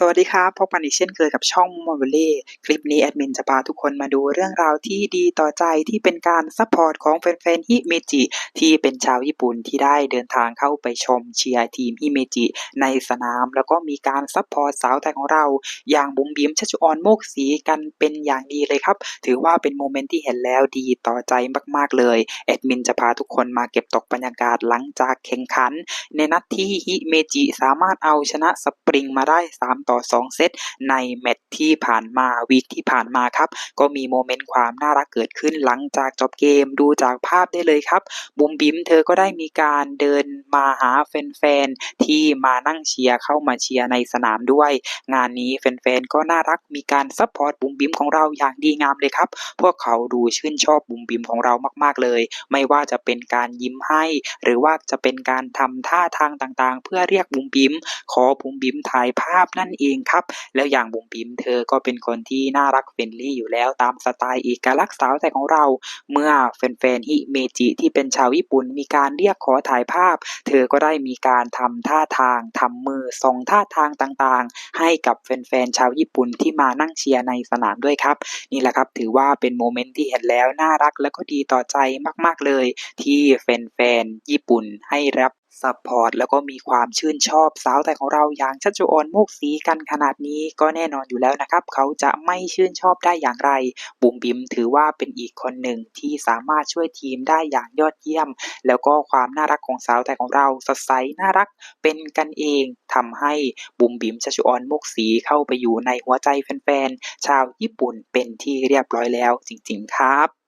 สวัสดีครับ พบกันอีกเช่นเคยกับช่องมอลเล่คลิปนี้แอดมินจะพาทุกคนมาดูเรื่องราวที่ดีต่อใจที่เป็นการซัพพอร์ตของแฟนๆฮิเมจิที่เป็นชาวญี่ปุ่นที่ได้เดินทางเข้าไปชมเชียร์ทีมฮิเมจิในสนาม แล้วก็มีการซัพพอร์ตสาวไทยของเรา อย่างบุ๋มบิ๋มชัชออนโมกสีกันเป็นอย่างดีเลยครับ ถือว่าเป็นโมเมนต์ที่เห็นแล้วดีต่อใจมากๆเลยแอดมินจะพาทุกคนมาเก็บตกบรรยากาศหลังจากแข่งขัน ในนัดที่ฮิเมจิสามารถเอาชนะสปริงมาได้3ต่อ 2 เซตในแมตช์ที่ผ่านมาวีคที่ผ่านมาครับ ก็มีโมเมนต์ความน่ารักเกิดขึ้นหลังจากจบเกมดูจากภาพได้เลยครับ บุมบิมเธอก็ได้มีการเดินมาหาแฟนๆ ที่มานั่งเชียร์เข้ามาเชียร์ในสนามด้วย งานนี้แฟนๆ ก็น่ารักมีการซัพพอร์ตบุมบิมของเราอย่างดีงามเลยครับ พวกเขาดูชื่นชอบบุมบิมของเรามากๆเลย ไม่ว่าจะเป็นการยิ้มให้ หรือว่าจะเป็นการทำท่าทางต่างๆ เพื่อเรียกบุมบิมขอบุมบิมถ่ายภาพนั่นเองครับ แล้วอย่างบุ๋มบิมเธอก็เป็นคนที่น่ารักเฟรนลี่อยู่แล้วตามสไตล์เอกลักษณ์สาวแต่ของเรา เมื่อแฟนๆฮิเมจิที่เป็นชาวญี่ปุ่นมีการเรียกขอถ่ายภาพ เธอก็ได้มีการทำท่าทางทำมือ ส่งท่าทางต่างๆ ให้กับแฟนๆชาวญี่ปุ่นที่มานั่งเชียร์ในสนามด้วยครับ นี่แหละครับถือว่าเป็นโมเมนต์ที่เห็นแล้วน่ารักและก็ดีต่อใจมากๆเลย ที่แฟนๆญี่ปุ่นให้รับซัพพอร์ตแล้วก็มีความชื่นชอบสาวไทยของเราอย่างชัชโจออนโมกสีกันขนาดนี้ก็แน่นอนอยู่แล้วนะครับ เขาจะไม่ชื่นชอบได้อย่างไร บุ๋มบิมถือว่าเป็นอีกคนหนึ่งที่สามารถช่วยทีมได้อย่างยอดเยี่ยม แล้วก็ความน่ารักของสาวไทยของเราสดใสน่ารักเป็นกันเอง ททำให้บุ๋มบิ๋มชัชออนโมกสีเข้าไปอยู่ในหัวใจแฟนๆ ชาวญี่ปุ่นเป็นที่เรียบร้อยแล้วจริงๆครับ